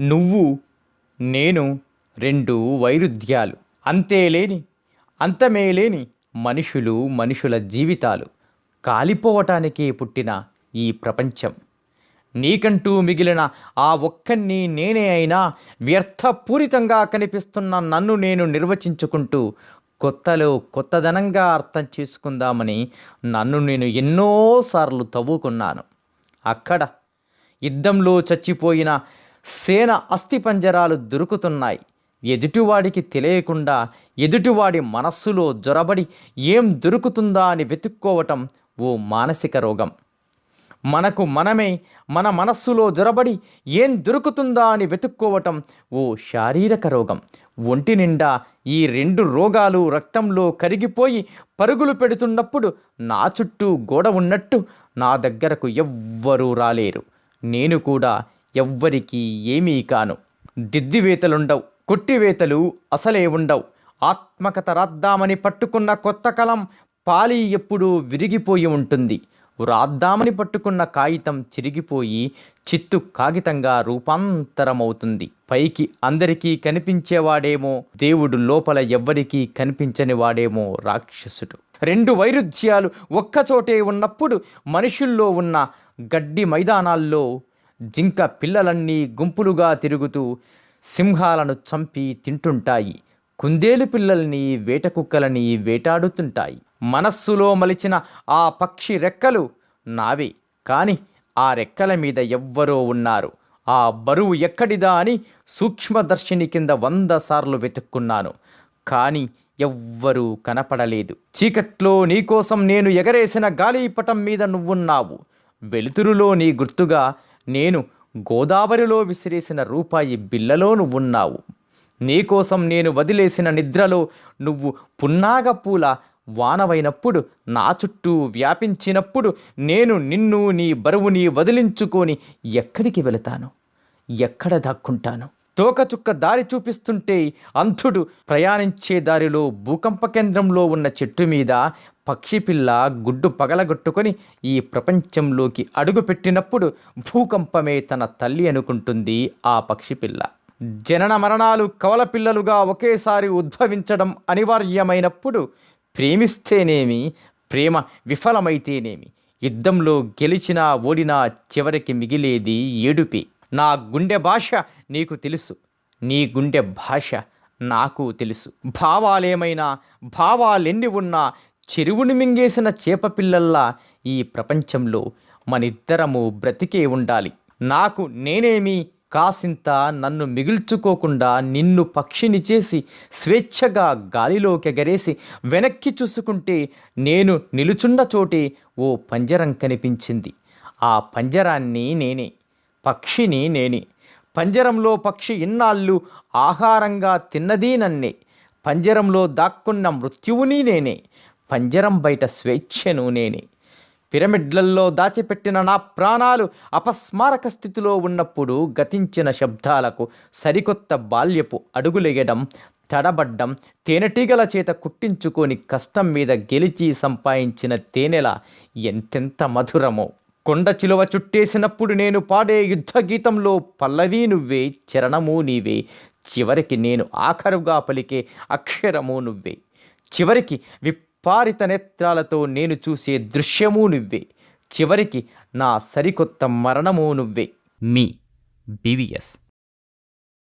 నువ్వు నేను రెండు వైరుధ్యాలు. అంతేలేని అంతమేలేని మనుషులు మనుషుల జీవితాలు. కాలిపోవటానికే పుట్టిన ఈ ప్రపంచం. నీకంటూ మిగిలిన ఆ ఒక్కన్ని నేనే అయినా వ్యర్థపూరితంగా కనిపిస్తున్న నన్ను నేను నిర్వచించుకుంటూ కొత్తలో కొత్తదనంగా అర్థం చేసుకుందామని నన్ను నేను ఎన్నోసార్లు తవ్వుకున్నాను. అక్కడ యుద్ధంలో చచ్చిపోయిన సేన అస్థిపంజరాలు దొరుకుతున్నాయి. ఎదుటివాడికి తెలియకుండా ఎదుటివాడి మనస్సులో జొరబడి ఏం దొరుకుతుందా అని వెతుక్కోవటం ఓ మానసిక రోగం. మనకు మనమే మన మనస్సులో జొరబడి ఏం దొరుకుతుందా అని వెతుక్కోవటం ఓ శారీరక రోగం. ఒంటి నిండా ఈ రెండు రోగాలు రక్తంలో కరిగిపోయి పరుగులు పెడుతున్నప్పుడు నా చుట్టూ గోడ ఉన్నట్టు నా దగ్గరకు ఎవ్వరూ రాలేరు. నేను కూడా ఎవ్వరికీ ఏమీ కాను. దిద్దివేతలుండవు కొట్టివేతలు అసలే ఉండవు. ఆత్మకత రాద్దామని పట్టుకున్న కొత్త కలం పాలి ఎప్పుడూ విరిగిపోయి ఉంటుంది. రాద్దామని పట్టుకున్న కాగితం చిరిగిపోయి చిత్తు కాగితంగా రూపాంతరమవుతుంది. పైకి అందరికీ కనిపించేవాడేమో దేవుడు లోపల ఎవ్వరికీ కనిపించని వాడేమో రాక్షసుడు. రెండు వైరుధ్యాలు ఒక్కచోటే ఉన్నప్పుడు మనుషుల్లో ఉన్న గడ్డి మైదానాల్లో జింక పిల్లలన్నీ గుంపులుగా తిరుగుతూ సింహాలను చంపి తింటుంటాయి. కుందేలు పిల్లల్ని వేట కుక్కలని వేటాడుతుంటాయి. మనస్సులో మలిచిన ఆ పక్షి రెక్కలు నావే. కానీ ఆ రెక్కల మీద ఎవ్వరో ఉన్నారు. ఆ బరువు ఎక్కడిదా అని సూక్ష్మదర్శిని కింద వంద సార్లు వెతుక్కున్నాను. కానీ ఎవ్వరూ కనపడలేదు. చీకట్లో నీకోసం నేను ఎగరేసిన గాలిపటం మీద నువ్వున్నావు. వెలుతురులో నీ గుర్తుగా నేను గోదావరిలో విసిరేసిన రూపాయి బిల్లలో నువ్వున్నావు. నీకోసం నేను వదిలేసిన నిద్రలో నువ్వు పున్నాగపూల వానవైనప్పుడు నా చుట్టూ వ్యాపించినప్పుడు నేను నిన్ను నీ బరువుని వదిలించుకొని ఎక్కడికి వెళతాను? ఎక్కడ దాక్కుంటాను? తోకచుక్క దారి చూపిస్తుంటే అంధుడు ప్రయాణించే దారిలో భూకంప కేంద్రంలో ఉన్న చెట్టు మీద పక్షి పిల్ల గుడ్డు పగలగొట్టుకొని ఈ ప్రపంచంలోకి అడుగుపెట్టినప్పుడు భూకంపమే తన తల్లి అనుకుంటుంది ఆ పక్షి పిల్ల జనన మరణాలు కవల పిల్లలుగా ఒకేసారి ఉద్భవించడం అనివార్యమైనప్పుడు ప్రేమిస్తేనేమి ప్రేమ విఫలమైతేనేమి యుద్ధంలో గెలిచినా ఓడినా చివరికి మిగిలేది ఏడుపే. నా గుండె భాష నీకు తెలుసు. నీ గుండె భాష నాకు తెలుసు. భావాలేమైనా భావాలెన్ని ఉన్నా చెరువును మింగేసిన చేపపిల్లల్లా ఈ ప్రపంచంలో మనిద్దరము బ్రతికే ఉండాలి. నాకు నేనేమి కాసింత నన్ను మిగిల్చుకోకుండా నిన్ను పక్షిని చేసి స్వేచ్ఛగా గాలిలోకి ఎగరేసి వెనక్కి చూసుకుంటే నేను నిలుచున్న చోటే ఓ పంజరం కనిపించింది. ఆ పంజరాన్ని నేనే పక్షిని నేని. పంజరంలో పక్షి ఇన్నాళ్ళు ఆహారంగా తిన్నదీ నన్నే. పంజరంలో దాక్కున్న మృత్యువుని నేనే. పంజరం బయట స్వేచ్ఛను నేనే. పిరమిడ్లల్లో దాచిపెట్టిన నా ప్రాణాలు అపస్మారక స్థితిలో ఉన్నప్పుడు గతించిన శబ్దాలకు సరికొత్త బాల్యపు అడుగులెయ్యడం తడబడ్డం తేనెటీగల చేత కుట్టించుకొని కష్టం మీద గెలిచి సంపాదించిన తేనెల ఎంతెంత మధురమో. కొండ చిలువ చుట్టేసినప్పుడు నేను పాడే యుద్ధ గీతంలో పల్లవి నువ్వే చరణము నీవే. చివరికి నేను ఆఖరుగా పలికే అక్షరము నువ్వే. చివరికి విపారిత నేత్రాలతో నేను చూసే దృశ్యము నువ్వే. చివరికి నా సరికొత్త మరణము నువ్వే. మీ బీవీఎస్